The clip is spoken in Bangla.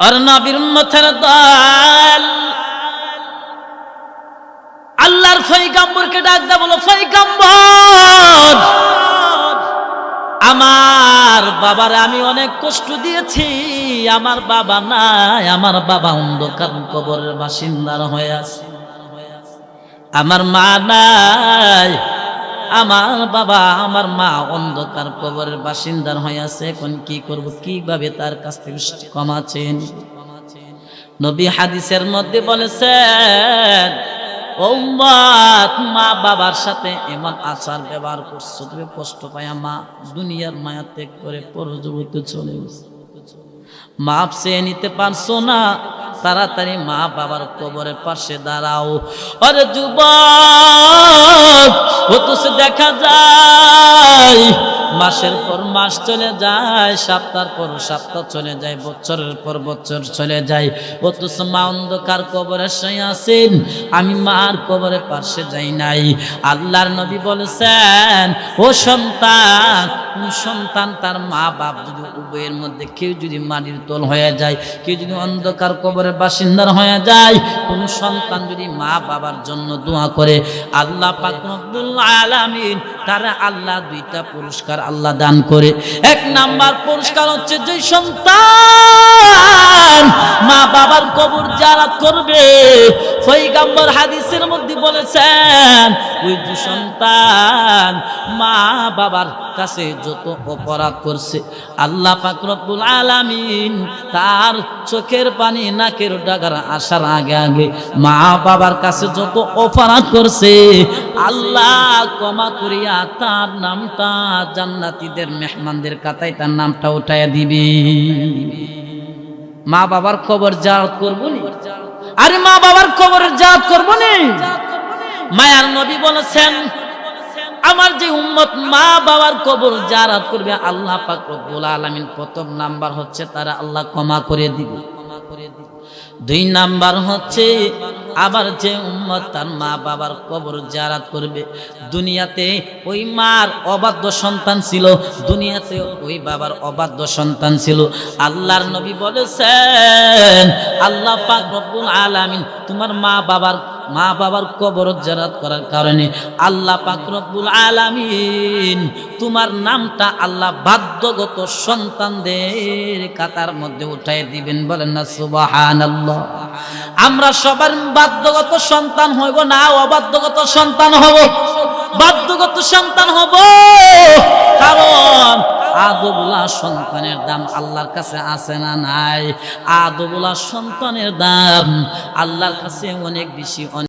আর নবীর উম্মতের দল। আল্লাহর ফৈগাম্বরকে ডাক দা, বলো ফৈগাম্বর আমার বাবার আমি অনেক কষ্ট দিয়েছি, আমার বাবা নাই, আমার বাবা অন্ধকার কবরের বাসিন্দার হয়ে আছে। আমার মা নাই আমার বাবা, আমার মা অন্ধকার কবরের বাসিন্দার হয়ে আছে। এখন কি করব? কীভাবে তার কাছ থেকে কমাছেন নবী হাদিসের মধ্যে বলেছেন ওম্মাত মা বাবার সাথে এমন আচার ব্যবহার করছ, তুমি কষ্ট পায়া মা দুনিয়ার মায়া ত্যাগ করে পরজগতে চলে গেছে। মাপ সে নিতে পারছ না? তাড়াতাড়ি মা বাবার কবরের পাশে দাঁড়াও। আরে যুবক অথচ দেখা যায়। মাসের পর মাস চলে যায় সপ্তাহ পর সপ্তাহ চলে যায়, বছরের পর বছর চলে যায়। অথচ মা অন্ধকার কবরে শুয়ে আছেন, আমি মার কবরে পাশে যাই নাই। আল্লাহর নবী বলেছেন, ও সন্তান সন্তান, তার মা বাপ যদি উভয়ের মধ্যে কেউ যদি মাটির তোল হয়ে যায়, কেউ যদি অন্ধকার কবরের বাসিন্দার হয়ে যায়, কোন সন্তান যদি মা বাবার জন্য দোয়া করে, আল্লাহ আলামিন তারা আল্লাহ দুইটা পুরস্কার আল্লাহ দান করে। এক নাম্বার পুরস্কার হচ্ছে যে সন্তান মা বাবার কবর জারাত করবে। পয়গাম্বর হাদিসের মধ্যে বলেছেন, ওই যে সন্তান মা বাবার কাছে যত অপরাধ করছে, আল্লাহ পাক রব্বুল আলামিন তার চোখের পানি, নাকের ডাগার আসার আগে আগে মা বাবার কাছে যত অপরাধ করছে, আল্লাহ ক্ষমা করিয়া তার নামটা জান্নাতীদের মেহমানদের কাতায় তার নামটা উঠাইয়া দিবি। মা বাবার খবর জাত করব আরে মা বাবার খবর জাত করব নি? মায়ার নবী বলেছেন আমার যে উম্মত মা বাবার কবর জারাত করবে, আল্লাহ পাক রব্বুল আলামিন প্রথম নাম্বার হচ্ছে তারা আল্লাহ ক্ষমা করে দিবে। দুই নাম্বার হচ্ছে আবার যে উম্মত তার মা বাবার কবর জারাত করবে, দুনিয়াতে ওই মার অবাধ্য সন্তান ছিল, দুনিয়াতে ওই বাবার অবাধ্য সন্তান ছিল। আল্লাহর নবী বলেছেন, আল্লাহ পাক রব্বুল আলামিন তোমার মা বাবার মা বাবার কবর জারাত করার কারণে আল্লাহ পাক রব্বুল আলামিন তোমার নামটা আল্লাহ বাধ্যগত সন্তানদের কাতার মধ্যে উঠাই দিবেন, বলেন না, সুবহানাল্লাহ। আমরা সবার বাধ্যগত সন্তান হইব না, অবাধ্যগত সন্তান হব? বাধ্যগত সন্তান হব। কারণ আদবুল্লাহ সন্তানের দাম আল্লাহর কাছে আছে না নাই? আদবুলা সন্তানের দাম আল্লাহর কাছে অনেক বেশি, অনেক